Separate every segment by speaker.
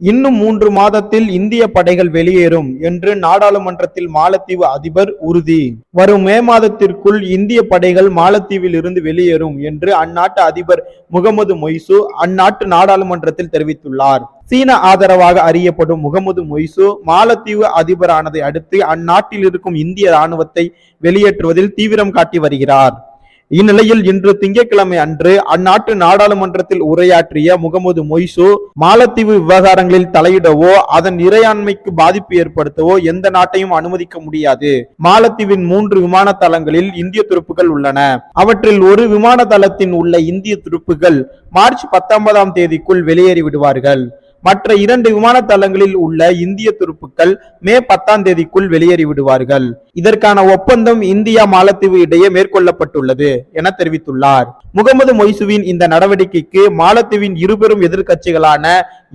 Speaker 1: இன்னும் மூன்று மாதத்தில் இந்திய படைகள் வெளியேறும் என்று நாடாளுமன்றத்தில் மாலத்தீவு அதிபர் உறுதி. வரும் மே மாதத்திற்குள் இந்திய படைகள் மாலத்தீவில் இருந்து வெளியேறும் என்று அந்நாட்டு அதிபர் முகமது மொய்சு அந்நாட்டு நாடாளுமன்றத்தில் தெரிவித்துள்ளார். சீன ஆதரவாக அறியப்படும் முகமது மொய்சு மாலத்தீவு அதிபரானதை அடுத்து அந்நாட்டில் இருக்கும் இந்திய ராணுவத்தை வெளியேற்றுவதில் தீவிரம் காட்டி வருகிறார். இந்நிலையில் இன்று திங்கட்கிழமை அன்று அந்நாட்டு நாடாளுமன்றத்தில் உரையாற்றிய முகமது மொய்சு மாலத்தீவு விவகாரங்களில் தலையிடவோ அதன் இறையாண்மைக்கு பாதிப்பு ஏற்படுத்தவோ எந்த நாட்டையும் அனுமதிக்க முடியாது. மாலத்தீவின் மூன்று விமான தளங்களில் இந்திய துருப்புகள் உள்ளன. அவற்றில் ஒரு விமான தளத்தின் உள்ள இந்திய துருப்புகள் மார்ச் பத்தொன்பதாம் தேதிக்குள் வெளியேறி விடுவார்கள் மற்ற இரண்டு விமான தளங்களில் உள்ள இந்திய துருப்புக்கள் மே பத்தாம் தேதிக்குள் வெளியேறி விடுவார்கள் இதற்கான ஒப்பந்தம் இந்தியா மாலத்தீவு இடையே மேற்கொள்ளப்பட்டுள்ளது என தெரிவித்துள்ளார். முகமது மொய்சுவின் இந்த நடவடிக்கைக்கு மாலத்தீவின் இருபெரும் எதிர்க்கட்சிகளான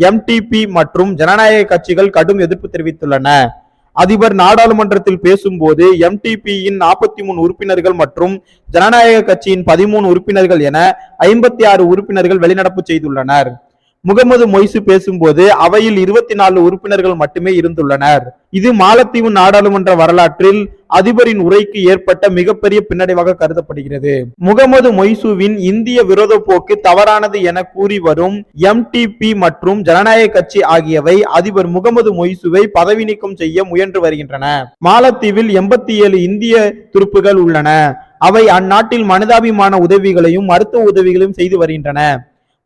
Speaker 1: எம்டிபி மற்றும் ஜனநாயக கட்சிகள் கடும் எதிர்ப்பு தெரிவித்துள்ளன. அதிபர் நாடாளுமன்றத்தில் பேசும்போது எம்டிபியின் நாற்பத்தி மூணு உறுப்பினர்கள் மற்றும் ஜனநாயக கட்சியின் பதிமூணு உறுப்பினர்கள் என ஐம்பத்தி ஆறு உறுப்பினர்கள் வெளிநடப்பு செய்துள்ளனர். முகமது மொய்சு பேசும்போது அவையில் இருபத்தி நாலு உறுப்பினர்கள் மட்டுமே இருந்துள்ளனர். இது மாலத்தீவு நாடாளுமன்ற வரலாற்றில் அதிபரின் உரைக்கு ஏற்பட்ட மிகப்பெரிய பின்னடைவாக கருதப்படுகிறது. முகமது மொய்சுவின் இந்திய விரோத போக்கு தவறானது என கூறி வரும் எம்டிபி மற்றும் ஜனநாயக கட்சி ஆகியவை அதிபர் முகமது மொய்சுவை பதவி நீக்கம் செய்ய முயன்று வருகின்றன. மாலத்தீவில் எண்பத்தி ஏழு இந்திய துருப்புகள் உள்ளன. அவை அந்நாட்டில் மனிதாபிமான உதவிகளையும் மருத்துவ உதவிகளையும் செய்து வருகின்றன.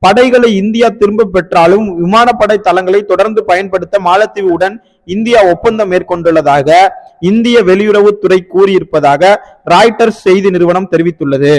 Speaker 1: படைகளை இந்தியா திரும்ப பெற்றாலும் விமானப்படை தளங்களை தொடர்ந்து பயன்படுத்த மாலத்தீவுடன் இந்தியா ஒப்பந்தம் மேற்கொண்டுள்ளதாக இந்திய வெளியுறவுத்துறை கூறியிருப்பதாக ராய்டர்ஸ் செய்தி நிறுவனம் தெரிவித்துள்ளது.